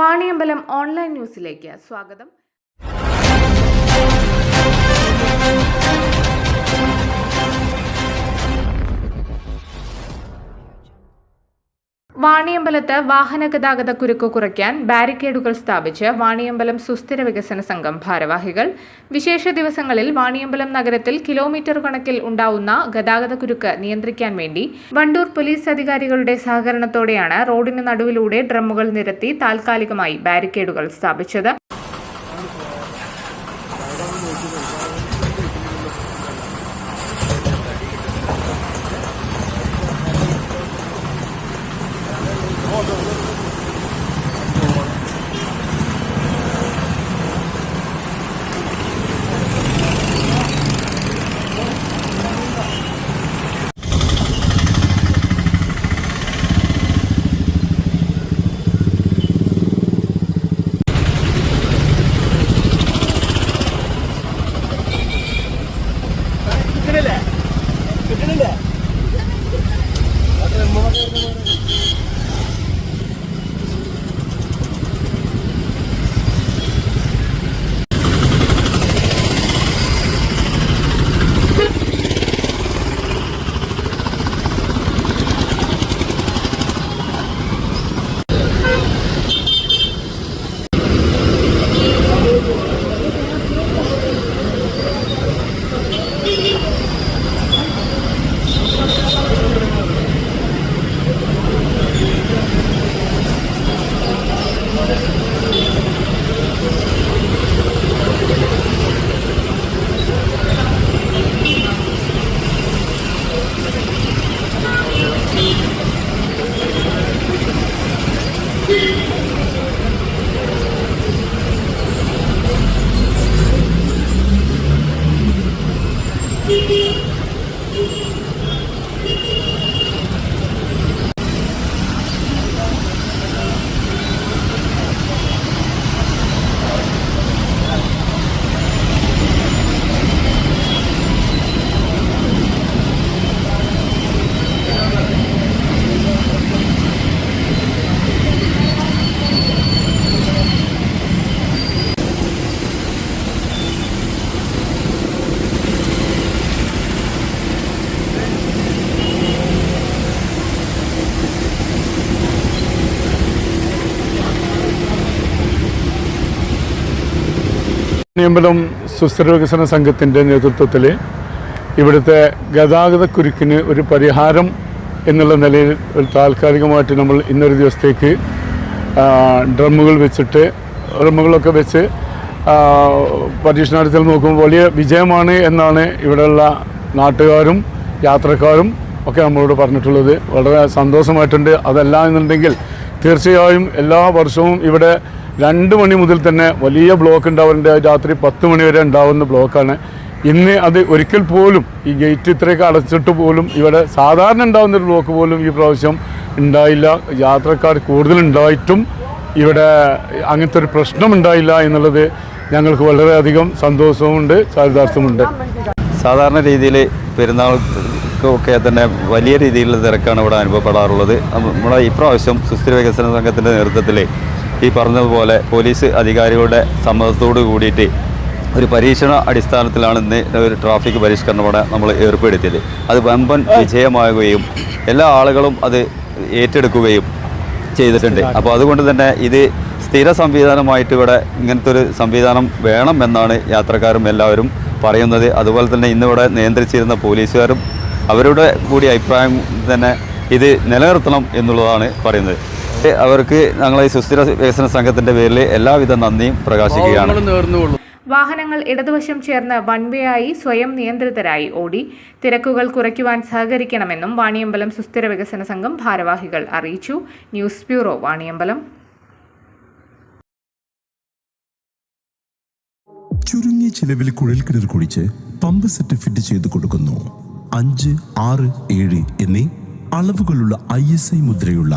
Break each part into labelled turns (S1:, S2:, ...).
S1: Vaniyambalam online ന്യൂസിലേക്ക് സ്വാഗതം. വാണിയമ്പലത്ത് വാഹന ഗതാഗത കുരുക്ക് കുറയ്ക്കാൻ ബാരിക്കേഡുകൾ സ്ഥാപിച്ച് വാണിയമ്പലം സുസ്ഥിര വികസന സംഘം ഭാരവാഹികൾ. വിശേഷ ദിവസങ്ങളിൽ വാണിയമ്പലം നഗരത്തിൽ കിലോമീറ്റർ കണക്കിൽ ഉണ്ടാവുന്ന ഗതാഗത കുരുക്ക് നിയന്ത്രിക്കാൻ വേണ്ടി വണ്ടൂർ പോലീസ് അധികാരികളുടെ സഹകരണത്തോടെയാണ് റോഡിന് നടുവിലൂടെ ഡ്രമ്മുകൾ നിരത്തി താൽക്കാലികമായി ബാരിക്കേഡുകൾ സ്ഥാപിച്ചത്.
S2: അമ്പലം സുസ്ഥിര വികസന സംഘത്തിന്റെ നേതൃത്വത്തിൽ ഇവിടുത്തെ ഗതാഗത കുരുക്കിന് ഒരു പരിഹാരം എന്നുള്ള നിലയിൽ ഒരു താൽക്കാലികമായിട്ട് നമ്മൾ ഇന്നൊരു ദിവസത്തേക്ക് ഡ്രമ്മുകൾ വെച്ചിട്ട് ഡ്രമ്മുകളൊക്കെ വെച്ച് പരീക്ഷണാർത്ഥികൾ നോക്കുമ്പോൾ വലിയ വിജയമാണ് എന്നാണ് ഇവിടെയുള്ള നാട്ടുകാരും യാത്രക്കാരും ഒക്കെ നമ്മളോട് പറഞ്ഞിട്ടുള്ളത്. വളരെ സന്തോഷമായിട്ടുണ്ട്. അതല്ല എന്നുണ്ടെങ്കിൽ തീർച്ചയായും എല്ലാ വർഷവും ഇവിടെ രണ്ട് മണി മുതൽ തന്നെ വലിയ ബ്ലോക്ക് ഉണ്ടാവുന്നുണ്ട് രാത്രി പത്ത് മണി വരെ ഉണ്ടാവുന്ന ബ്ലോക്കാണ് ഇന്ന് അത് ഒരിക്കൽ പോലും ഈ ഗേറ്റ് ഇത്രയൊക്കെ അടച്ചിട്ട് പോലും ഇവിടെ സാധാരണ ഉണ്ടാകുന്ന ഒരു ബ്ലോക്ക് പോലും ഈ പ്രാവശ്യം ഉണ്ടായില്ല. യാത്രക്കാർ കൂടുതലുണ്ടായിട്ടും ഇവിടെ അങ്ങനത്തെ ഒരു പ്രശ്നം ഉണ്ടായില്ല എന്നുള്ളത് ഞങ്ങൾക്ക് വളരെയധികം സന്തോഷവുമുണ്ട് ചാരിതാർത്ഥ്യമുണ്ട്
S3: സാധാരണ രീതിയിൽ പെരുന്നാൾക്കൊക്കെ തന്നെ വലിയ രീതിയിലുള്ള തിരക്കാണ് ഇവിടെ അനുഭവപ്പെടാറുള്ളത്. നമ്മുടെ ഇപ്രാവശ്യം സുസ്ഥിര വികസന സംഘത്തിന്റെ നേതൃത്വത്തിൽ ഈ പറഞ്ഞതുപോലെ പോലീസ് അധികാരികളുടെ സമ്മതത്തോട് കൂടിയിട്ട് ഒരു പരീക്ഷണ അടിസ്ഥാനത്തിലാണ് ഇന്ന് ഒരു ട്രാഫിക് പരിഷ്കരണം ഇവിടെ നമ്മൾ ഏർപ്പെടുത്തിയത്. അത് വമ്പൻ വിജയമാകുകയും എല്ലാ ആളുകളും അത് ഏറ്റെടുക്കുകയും ചെയ്തിട്ടുണ്ട്. അപ്പോൾ അതുകൊണ്ട് തന്നെ ഇത് സ്ഥിര സംവിധാനമായിട്ട് ഇവിടെ ഇങ്ങനത്തെ ഒരു സംവിധാനം വേണം എന്നാണ് യാത്രക്കാരും എല്ലാവരും പറയുന്നത്. അതുപോലെ തന്നെ ഇന്നിവിടെ നിയന്ത്രിച്ചിരുന്ന പോലീസുകാരും അവരുടെ കൂടി അഭിപ്രായം തന്നെ ഇത് നിലനിർത്തണം എന്നുള്ളതാണ് പറയുന്നത്. അവർക്ക് ഞങ്ങളെ ഈ സുസ്ഥിര വികസന സംഘത്തിന്റെ പേരിൽ എല്ലാവിധ നന്ദിയും പ്രകാശിക്കുകയാണ്.
S1: വാഹനങ്ങൾ ഇടതുവശം ചേർന്ന് വൺ വേ ആയി സ്വയം നിയന്ത്രിതരായി ഓടി തിരക്കുകൾ കുറയ്ക്കുവാൻ സഹകരിക്കണമെന്നും വാണിയമ്പലം സുസ്ഥിര വികസന സംഘം ഭാരവാഹികൾ അറിയിച്ചു. News bureau Vaniyambalam.
S4: ചുരുങ്ങിയ ചിലവിൽ കുഴൽ കിണർ കുഴിച്ച് പമ്പ് സെറ്റ് ഫിറ്റ് ചെയ്ത് കൊടുക്കുന്നു. അഞ്ച് ആറ് ഏഴ് എന്നീ അളവുകളുള്ള I S I മുദ്രയുള്ള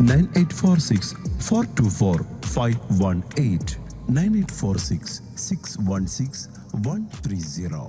S4: Nine eight four six four two four five one eight nine eight four six six one six one three zero